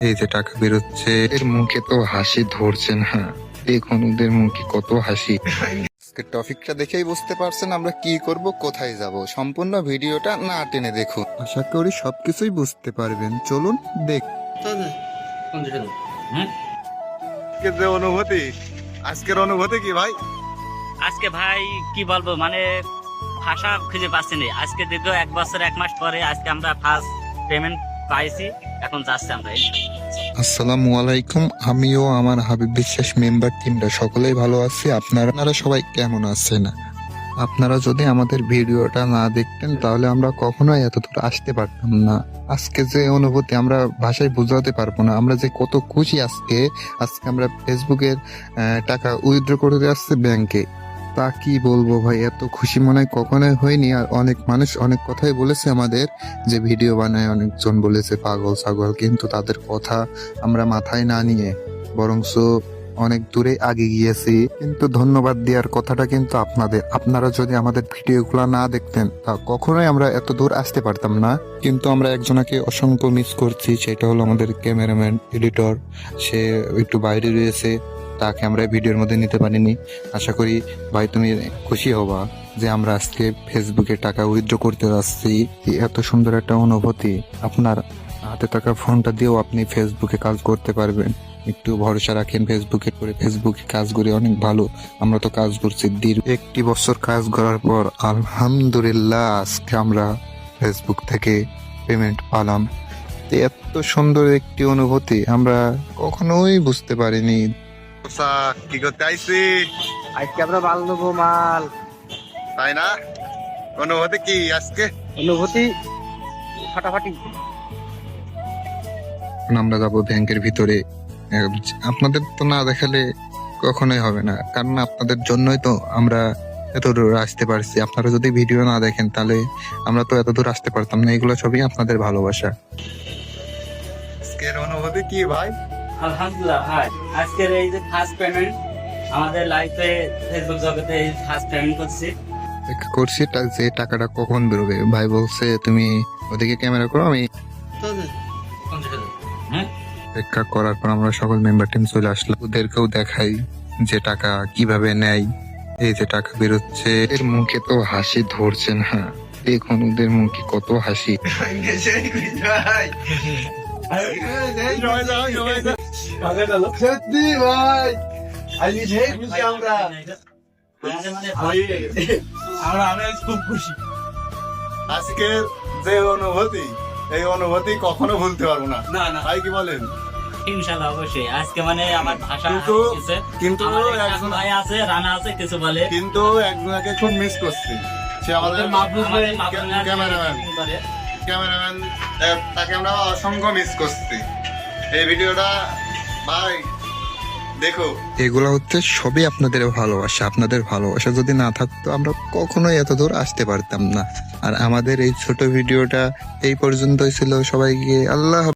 এই যে টাকা বেরোচ্ছে। এর মুখে তো হাসি ধরছে না দেখুন ওদের মুখে কত হাসি। আজকের টপিকটা দেখেই বুঝতে পারছেন আমরা কি করব কোথায় যাব। সম্পূর্ণ ভিডিওটা না টেনে দেখুন। আশা করি সবকিছুই বুঝতে পারবেন। চলুন দেখ আজকের যে অনুভূতি? আজকের অনুভূতি কি ভাই? আজকে ভাই কি বলব মানে ভাষা খুঁজে পাচ্ছি না। আজকে দীর্ঘ এক বছর এক মাস পরে আজকে আমরা ফার্স্ট পেমেন্ট পাইছি। এখন যাচ্ছি আমরা আসসালামু আলাইকুম, আমিও আমার হাবিব বিশ্বাস মেম্বার টিমটা সকলেই ভালো আছি। আপনারা আপনারা সবাই কেমন আছেন? আপনারা যদি আমাদের ভিডিওটা না দেখতেন, তাহলে আমরা কখনোই এত দূর আসতে পারতাম না। আজকে যে অনুভূতি আমরা ভাষায় বোঝাতে পারব না, আমরা যে কত খুশি আজকে। আজকে আমরা ফেসবুকের টাকা উইথড্র করতে আসছে ব্যাংকে তা কি বলব ভাই? এত খুশি মনে হয় কখনোই হয়নি। আর অনেক মানুষ অনেক কথাই বলেছে আমাদের যে ভিডিও বানায় অনেকজন বলেছে পাগল ছাগল, কিন্তু তাদের কথা আমরা মাথায় না নিয়ে বরংস অনেক দূরে আগে গিয়েছি। কিন্তু ধন্যবাদ দেওয়ার কথাটা কিন্তু আপনাদের। আপনারা যদি আমাদের ভিডিওগুলো না দেখতেন, তা কখনোই আমরা এত দূর আসতে পারতাম না। কিন্তু আমরা একজনকে অসংখ্য মিস করছি, সেটা হলো আমাদের ক্যামেরাম্যান এডিটর সে একটু বাইরে রয়েছে। তাকে আমরা ভিডিওর মধ্যে নিতে পারিনি। আশা করি ভাই তুমি খুশি হবা যে আমরা আজকে ফেসবুকে টাকা উইথড্র করতে যাচ্ছি। এত সুন্দর একটা অনুভূতি। আপনার হাতে থাকা ফোনটা দিয়েও আপনি ফেসবুকে কাজ করতে পারবেন। একটু ভরসা রাখেন ফেসবুকে করে। ফেসবুকে কাজ করে অনেক ভালো। আমরা তো কাজ করছি দীর্ঘ একটি বছর কাজ করার পর আলহামদুলিল্লাহ আজকে আমরা ফেসবুক থেকে পেমেন্ট পালাম। এত সুন্দর একটি অনুভূতি। আমরা কখনোই বুঝতে পারিনি কি করতে আইছি? আজকে আমরা মাল নেব মাল। তাই না? অনুভূতি কি আজকে? অনুভূতি ফাটাফাটি। আমরা যাব ব্যাংকের ভিতরে। আপনাদের তো না দেখালে কখনোই হবে না। কারণ আপনাদের জন্যই তো আমরা এত দূর আসতে পারছি। আপনারা যদি ভিডিও না দেখেন তাহলে আমরা তো এত দূর আসতে পারতাম না। এগুলো সবই আপনাদের ভালোবাসা। আজকের অনুভূতি কি ভাই? আলহামদুলিল্লাহ ভাই। আজকের এই যে ফার্স্ট পেমেন্ট আমাদের লাইফে ফেসবুক জগতে এই ফার্স্ট পেমেন্ট করছি। করছি যে টাকাটা কখন বেরোবে? ভাই বলছে তুমি ওদিকে ক্যামেরা করো আমি হ্যাঁ অপেক্ষা করার পর আমরা সকল মেম্বার টিম চলে আসলাম। ওদেরকেও দেখাই যে টাকা কীভাবে নেয় এই যে টাকা বেরোচ্ছে। এর মুখে তো হাসি ধরছে না। দেখুন ওদের মুখে কত হাসি। সত্যি ভাই আজকে সেই খুশি আমরা আমরা আমরা খুব খুশি যে অনুভূতি এই অনুভূতি কখনো ভুলতে পারব না না না ভাই কি বলেন অবশ্যই আজকে মানে আমার ভাষা কিন্তু- কিন্তু একজন ভাই আছে রানা আছে কিছু বলে কিন্তু একজনকে খুব মিস করছি সে আমাদের মাহবুব ক্যামেরাম্যান। ক্যামেরাম্যান তাকে আমরা অসংখ্য মিস করছি। এই ভিডিওটা, ভাই, দেখো। এগুলো হচ্ছে সবই আপনাদের ভালোবাসা। আপনাদের ভালোবাসা যদি না থাকতো, আমরা কখনোই এত দূর আসতে পারতাম না। আর আমাদের এই ছোট ভিডিওটা এই পর্যন্তই ছিল। সবাইকে আল্লাহ